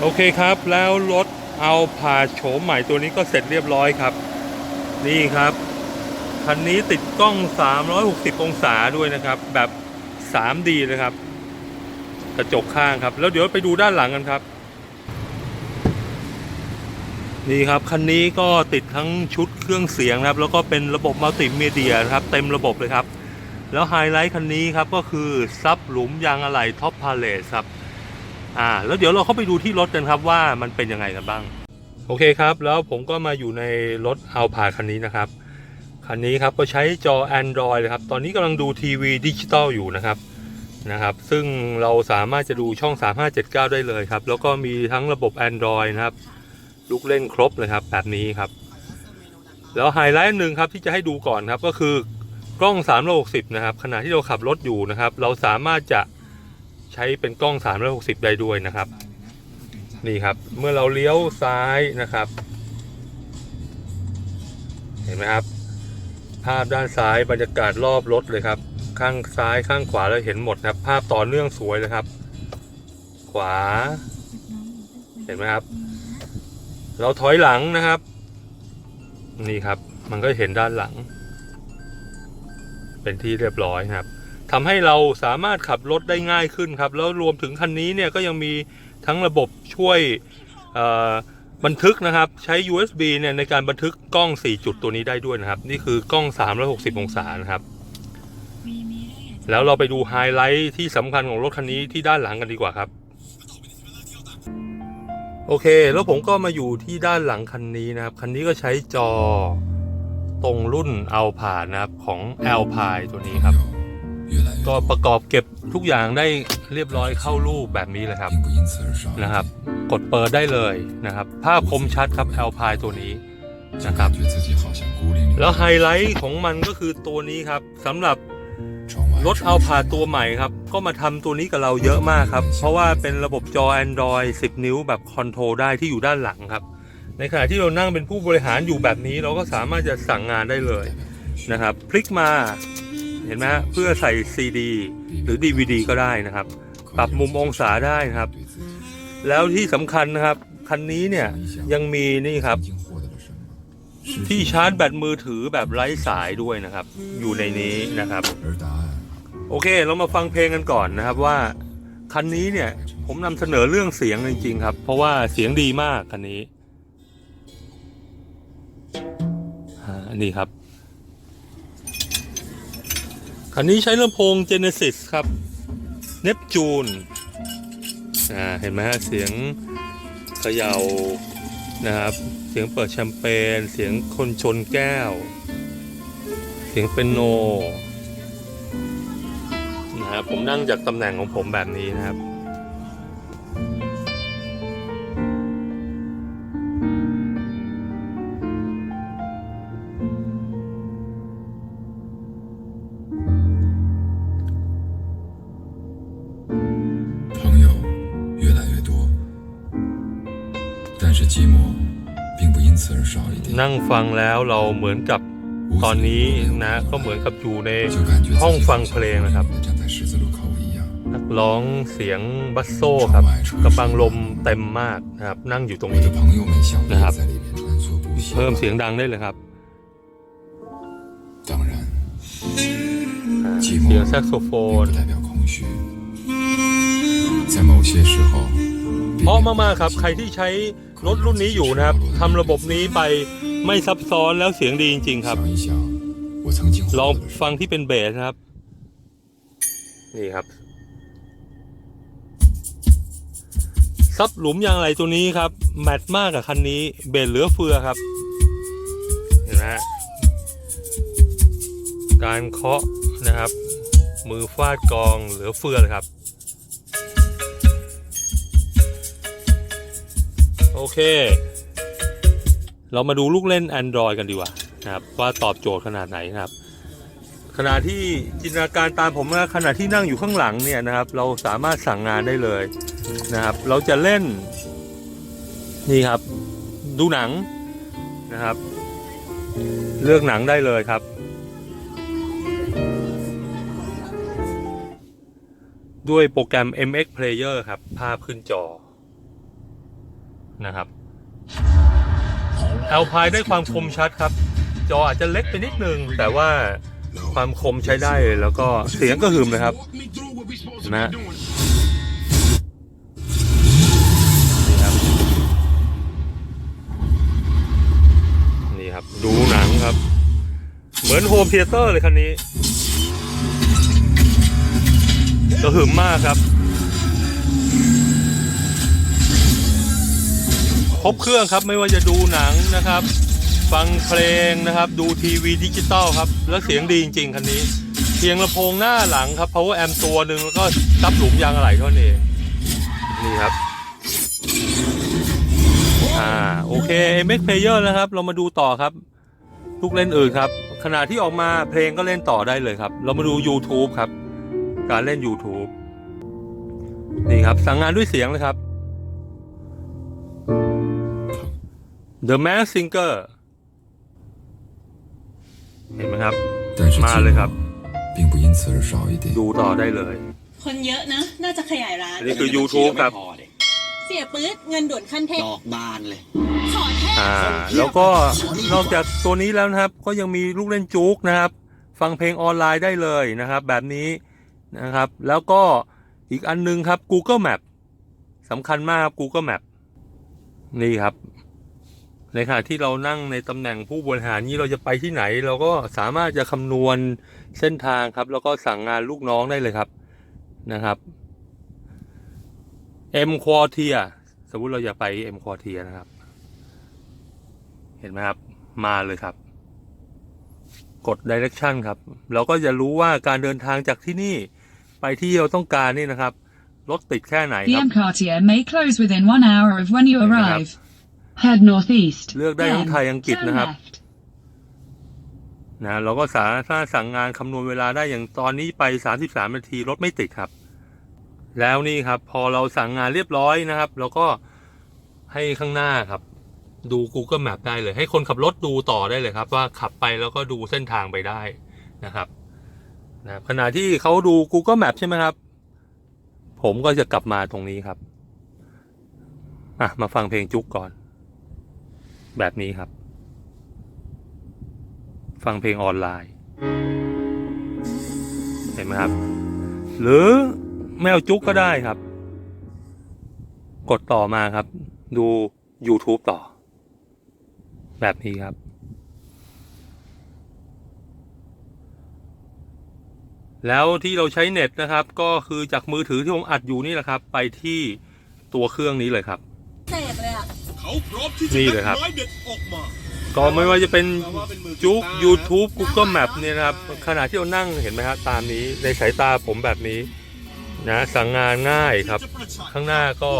โอเคครับ แล้วรถเอาผ่าโฉมใหม่ตัวนี้ก็เสร็จเรียบร้อยครับ นี่ครับ คันนี้ติดกล้อง 360 องศาด้วยนะครับ แบบ 3D นะครับ กระจกข้างครับ แล้วเดี๋ยวไปดูด้านหลังกันครับ นี่ครับ คันนี้ก็ติดทั้งชุดเครื่องเสียงครับ แล้วก็เป็นระบบมัลติมีเดียครับ เต็มระบบเลยครับ แล้วไฮไลท์คันนี้ครับก็คือซับหลุมยางอะไหล่ท็อปพาเลสครับ อ่า แล้วเดี๋ยวเราเข้าไปดูที่รถกันครับว่ามันเป็นยังไงกันบ้าง โอเคครับ แล้วผมก็มาอยู่ในรถเอาผ่าคันนี้นะครับ คันนี้ครับก็ใช้จอ Android เลยครับ ตอนนี้กำลังดูทีวีดิจิตอลอยู่นะครับนะครับ ซึ่งเราสามารถจะดูช่อง 3579 ได้เลยครับ แล้วก็มีทั้งระบบ Android นะครับ ลูกเล่นครบเลยครับ แบบนี้ครับ แล้วไฮไลท์หนึ่งครับที่จะให้ดูก่อนครับก็คือกล้อง360นะครับขณะที่เราขับรถอยู่นะครับ เราสามารถจะ ใช้เป็นกล้อง 360 ได้ด้วยนะครับ นี่ครับเมื่อเราเลี้ยวซ้ายนะครับ เห็นไหมครับ ภาพด้านซ้ายบรรยากาศรอบรถเลยครับ ข้างซ้ายข้างขวาเราเห็นหมดนะครับ ภาพต่อเนื่องสวยเลยครับ ขวา เห็นไหมครับ เราถอยหลังนะครับ นี่ครับมันก็เห็นด้านหลัง เป็นที่เรียบร้อยครับ ทำให้เราสามารถขับรถได้ง่ายขึ้นครับ แล้วรวมถึงคันนี้เนี่ยก็ยังมีทั้งระบบช่วยเอ่อบันทึกนะครับ ใช้ USB เนี่ยในการบันทึกกล้อง 4 จุดตัวนี้ได้ด้วยนะครับ นี่คือกล้อง 360 องศานะครับ แล้วเราไปดูไฮไลท์ที่สำคัญของรถคันนี้ที่ด้านหลังกันดีกว่าครับ โอเค แล้วผมก็มาอยู่ที่ด้านหลังคันนี้นะครับ คันนี้ก็ใช้จอตรงรุ่นเอาผ่านนะครับของ a l p i ตัวนี้ครับ ก็ประกอบเก็บทุกอย่างได้เรียบร้อยเข้ารูปแบบนี้เลยครับนะครับ กดเปิดได้เลยนะครับ ภาพคมชัดครับแอลพายตัวนี้นะครับแล้วไฮไลท์ของมันก็คือตัวนี้ครับสำหรับรถเอาผ่าตัวใหม่ครับ ก็มาทำตัวนี้กับเราเยอะมากครับ เพราะว่าเป็นระบบจอ Android 10 นิ้วแบบคอนโทรลได้ที่อยู่ด้านหลังครับ ในขณะที่เรานั่งเป็นผู้บริหารอยู่แบบนี้ เราก็สามารถจะสั่งงานได้เลยนะครับ พลิกมา เห็นไหมเพื่อใส่ซีดีหรือ DVD ก็ได้นะครับ ปรับมุมองศาได้นะครับ แล้วที่สำคัญนะครับ คันนี้เนี่ยยังมีนี่ครับ ที่ชาร์จแบตมือถือแบบไร้สายด้วยนะครับ อยู่ในนี้นะครับ โอเคเรามาฟังเพลงกันก่อนนะครับว่าคันนี้เนี่ยผมนำเสนอเรื่องเสียงจริงๆครับ เพราะว่าเสียงดีมากคันนี้นี่ครับ คันนี้ใช้ลำโพง Genesis ครับเนปจูนอ่าเห็นไหมฮะเสียงเขย่านะครับ เสียงเปิดแชมเปญเสียงคนชนแก้ว เสียงเป็นโนนะครับผมนั่งจากตำแหน่งของผมแบบนี้นะครับ นั่งฟังแล้วเราเหมือนกับตอนนี้นะก็เหมือนกับอยู่ในห้องฟังเพลงนะครับ นักร้องเสียงบัสโซครับกระบังลมเต็มมากนะครับ นั่งอยู่ตรงนี้นะครับ เพิ่มเสียงดังได้เลยครับเสียงแซกโซโฟนเพราะมากๆครับ ใครที่ใช้ รถรุ่นนี้อยู่นะครับทำระบบนี้ไปไม่ซับซ้อนแล้วเสียงดีจริง ๆ ครับ ลองฟังที่เป็นเบสครับ นี่ครับ ซับหลุมอย่างไรตัวนี้ครับ แมทมากกับคันนี้ เบสเหลือเฟือครับ เห็นไหมการเคาะนะครับ มือฟาดกองเหลือเฟือเลยครับ โอเค เรามาดูลูกเล่น Android กันดีกว่านะครับว่าตอบโจทย์ขนาดไหนนะครับ ขณะที่จินตนาการตามผมนะขณะที่นั่งอยู่ข้างหลังเนี่ยนะครับ เราสามารถสั่งงานได้เลยนะครับ เราจะเล่น นี่ครับ ดูหนังนะครับ เลือกหนังได้เลยครับ ด้วยโปรแกรม MX Player ครับ ภาพขึ้นจอ นะครับแอลพายได้ความคมชัดครับ จออาจจะเล็กไปนิดนึง แต่ว่าความคมใช้ได้แล้วก็เสียงก็หึมนะครับนะนี่ครับนี่ครับ ดูหนังครับ เหมือนโฮมเทเตอร์เลยคันนี้กระหึ่มมากครับ ครบเครื่องครับไม่ว่าจะดูหนังนะครับ ฟังเพลงนะครับ ดูทีวีดิจิตอลครับ แล้วเสียงดีจริง ๆ คันนี้ เพียงลำโพงหน้าหลังครับ power amp ตัวหนึ่งแล้วก็ซับหลุมยางอะไหล่เท่านั้นเองนี่ครับอ่าโอเค MX Player นะครับ เรามาดูต่อครับ ลูกเล่นอื่นครับขณะที่ออกมาเพลงก็เล่นต่อได้เลยครับ เรามาดู YouTube ครับ การเล่น YouTube นี่ครับสั่งงานด้วยเสียงเลยครับ The Man Singer เห็นไหมครับ มาเลยครับดูต่อได้เลย คนเยอะนะ น่าจะขยายร้าน นี่คือ YouTube ครับ เสียปื๊ดเงินด่วนขั้นเทพดอกบานเลย ขอแทอ่า แล้วก็นอกจากตัวนี้แล้วนะครับ ก็ยังมีลูกเล่นจุกนะครับ ฟังเพลงออนไลน์ได้เลยนะครับ แบบนี้นะครับ แล้วก็อีกอันนึงครับ Google Map สำคัญมากครับ Google Map นี่ครับ ในขณะที่เรานั่งในตำแหน่งผู้บริหารนี้เราจะไปที่ไหน เราก็สามารถจะคำนวณเส้นทางครับ แล้วก็สั่งงานลูกน้องได้เลยครับนะครับ M Quartier สมมติเราอยากไป M Quartier นะครับ เห็นไหมครับ มาเลยครับ กด direction ครับ เราก็จะรู้ว่าการเดินทางจากที่นี่ไปที่เราต้องการนี่นะครับรถติดแค่ไหน The ครับ M Cartier may close within one hour of when you arrive. Head northeast. เลือกได้ทั้ง Then ไทยอังกฤษ turn นะครับ left. นะเราก็สามารถสั่งงานคำนวณเวลาได้อย่างตอนนี้ไป 33 นาทีรถไม่ติดครับ แล้วนี่ครับ พอเราสั่งงานเรียบร้อยนะครับเราก็ให้ข้างหน้าครับ ดู Google Map ได้เลย ให้คนขับรถดูต่อได้เลยครับ ว่าขับไปแล้วก็ดูเส้นทางไปได้นะครับนะครับขณะที่เขาดู Google Map ใช่ไหมครับ ผมก็จะกลับมาตรงนี้ครับ อะ มาฟังเพลงจุกก่อน แบบนี้ครับ ฟังเพลงออนไลน์ เห็นไหมครับ หรือแมวจุกก็ได้ครับ กดต่อมาครับ ดู YouTube ต่อ แบบนี้ครับ แล้วที่เราใช้เน็ตนะครับ ก็คือจากมือถือที่ผมอัดอยู่นี่แหละครับ ไปที่ตัวเครื่องนี้เลยครับ เขาพร้อมที่นี่จะเลยครับ ไม้เด็ดออกมาก็ไม่ว่าจะเป็นจุก YouTube Google Map เนี่ยนะครับ ขณะที่เรานั่งเห็นไหมครับตามนี้ในสายตาผมแบบนี้นะสั่งงานง่ายครับ ข้างหน้าก็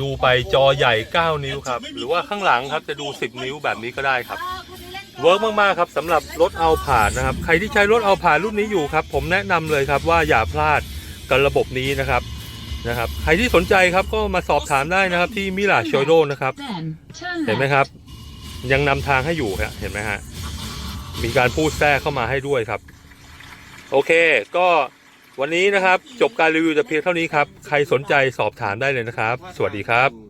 ดูไปจอใหญ่ 9 นิ้วครับ หรือว่าข้างหลังครับจะดู 10 นิ้วแบบนี้ก็ได้ครับ เวิร์กมากๆครับสำหรับรถเอาผ่านนะครับ ใครที่ใช้รถเอาผ่านรุ่นนี้อยู่ครับ ผมแนะนำเลยครับว่าอย่าพลาดกับระบบนี้นะครับ นะครับ ใครที่สนใจครับก็มาสอบถามได้นะครับที่มิลาโชโดนะครับ Then turn เห็นไหม left. ครับ ยังนำทางให้อยู่ครับเห็นไหมฮะ มีการพูดแทรกเข้ามาให้ด้วยครับ โอเค ก็วันนี้นะครับ จบการรีวิวแต่เพียงเท่านี้ครับ ใครสนใจสอบถามได้เลยนะครับ สวัสดีครับ